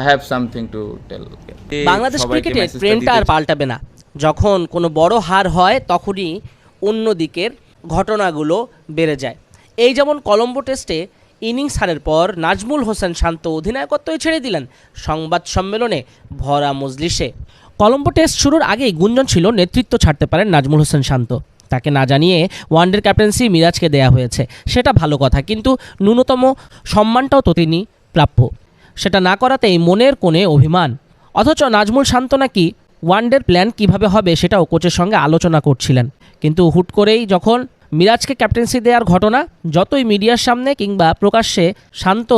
I have something to tell. Bangladesh ক্রিকেটে টা ট্রেন্ডটা আর পাল্টাবে না। যখন কোনো বড় হার হয় তখনই অন্য দিকের ঘটনাগুলো বেড়ে যায়। এই যেমন কলম্বো টেস্টে ইনিংস হারের পর নাজমুল হোসেন শান্ত অধিনায়কত্বই ছেড়ে দিলেন সংবাদ সম্মেলনে ভরা মজলিসে। কলম্বো টেস্ট শুরুর আগেই গুঞ্জন ছিল নেতৃত্ব ছাড়তে পারেন নাজমুল হোসেন শান্ত। তাকে না জানিয়ে ওয়ানডের ক্যাপ্টেন্সি মিরাজকে দেয়া হয়েছে। সেটা ভালো কথা কিন্তু ন্যূনতম সম্মানটাও তো তিনি প্রাপ্য। সেটা না করাতেই মনের কোণে অভিমান। অথচ নাজমুল শান্ত নাকি ওয়ানডের প্ল্যান কীভাবে হবে সেটাও কোচের সঙ্গে আলোচনা করছিলেন। কিন্তু হুট করেই যখন মিরাজকে ক্যাপ্টেন্সি দেওয়ার ঘটনা, যতই মিডিয়ার সামনে কিংবা প্রকাশ্যে শান্ত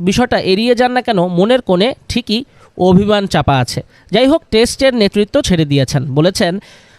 বিষয়টা এড়িয়ে যান না কেন, মনের কোণে ঠিকই অভিমান চাপা আছে। যাই হোক, টেস্টের নেতৃত্ব ছেড়ে দিয়েছেন। বলেছেন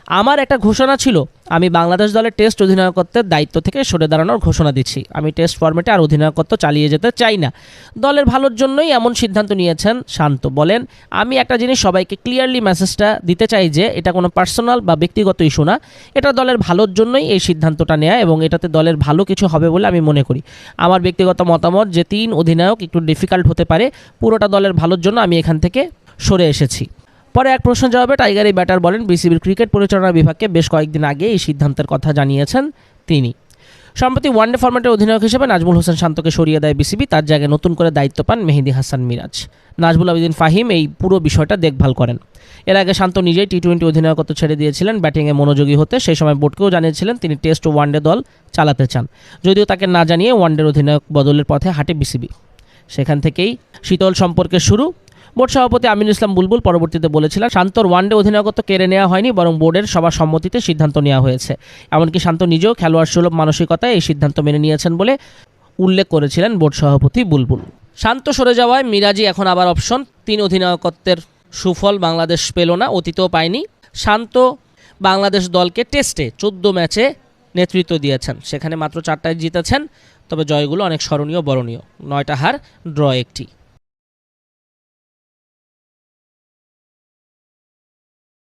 আমার একটা ঘোষণা ছিল, আমি বাংলাদেশ দলের টেস্ট অধিনায়কত্বের দায়িত্ব থেকে সরে দাঁড়ানোর ঘোষণা দিচ্ছি। আমি টেস্ট ফর্মেটে আর অধিনায়কত্ব চালিয়ে যেতে চাই না। দলের ভালোর জন্যই এমন সিদ্ধান্ত নিয়েছেন শান্ত। বলেন, আমি একটা জিনিস সবাইকে ক্লিয়ারলি মেসেজটা দিতে চাই যে, এটা কোনো পার্সোনাল বা ব্যক্তিগত ইস্যু না। এটা দলের ভালোর জন্যই এই সিদ্ধান্তটা নেওয়া এবং এটাতে দলের ভালো কিছু হবে বলে আমি মনে করি। আমার ব্যক্তিগত মতামত যে, তিন অধিনায়ক একটু ডিফিকাল্ট হতে পারে। পুরোটা দলের ভালোর জন্য আমি এখান থেকে সরে এসেছি। পরে এক প্রশ্ন জবাবে টাইগার এই ব্যাটার বলেন বিসিবির ক্রিকেট পরিচালনা বিভাগকে বেশ কয়েকদিন আগে এই সিদ্ধান্তের কথা জানিয়েছেন তিনি। সম্প্রতি ওয়ানডে ফরম্যাটের অধিনায়ক হিসেবে নাজমুল হোসেন শান্তকে সরিয়ে দেয় বিসিবি, তার জায়গায় নতুন করে দায়িত্ব পান মেহেদি হাসান মিরাজ। নাজমুল আবেদিন ফাহিম এই পুরো বিষয়টা দেখভাল করেন। এর আগে শান্ত নিজেই টি টোয়েন্টি অধিনায়কত্ব ছেড়ে দিয়েছিলেন, ব্যাটিংয়ে মনোযোগী হতে সেই সময় বোর্ডকেও জানিয়েছিলেন তিনি টেস্ট ও ওয়ানডে দল চালাতে চান। যদিও তাকে না জানিয়ে ওয়ানডের অধিনায়ক বদলের পথে হাঁটে বিসিবি। সেখান থেকেই শীতল সম্পর্কের শুরু। বোর্ড সভাপতি আমিনুল ইসলাম বুলবুল পরবর্তীতে বলেছিলেন, শান্তর ওয়ানডে অধিনায়কত্ব কেড়ে নেওয়া হয়নি, বরং বোর্ডের সবার সম্মতিতে সিদ্ধান্ত নেওয়া হয়েছে। এমনকি শান্ত নিজেও খেলোয়াড় সুলভ মানসিকতায় এই সিদ্ধান্ত মেনে নিয়েছেন বলে উল্লেখ করেছিলেন বোর্ড সভাপতি বুলবুল। শান্ত সরে যাওয়ায় মিরাজি এখন আবার অপশন, তিন অধিনায়কত্বের সুফল বাংলাদেশ পেল না, অতীতেও পায়নি। শান্ত বাংলাদেশ দলকে টেস্টে চোদ্দ ম্যাচে নেতৃত্ব দিয়েছেন, সেখানে মাত্র চারটায় জিতেছেন, তবে জয়গুলো অনেক স্মরণীয়, বরণীয়। নয়টা হার, ড্র একটি।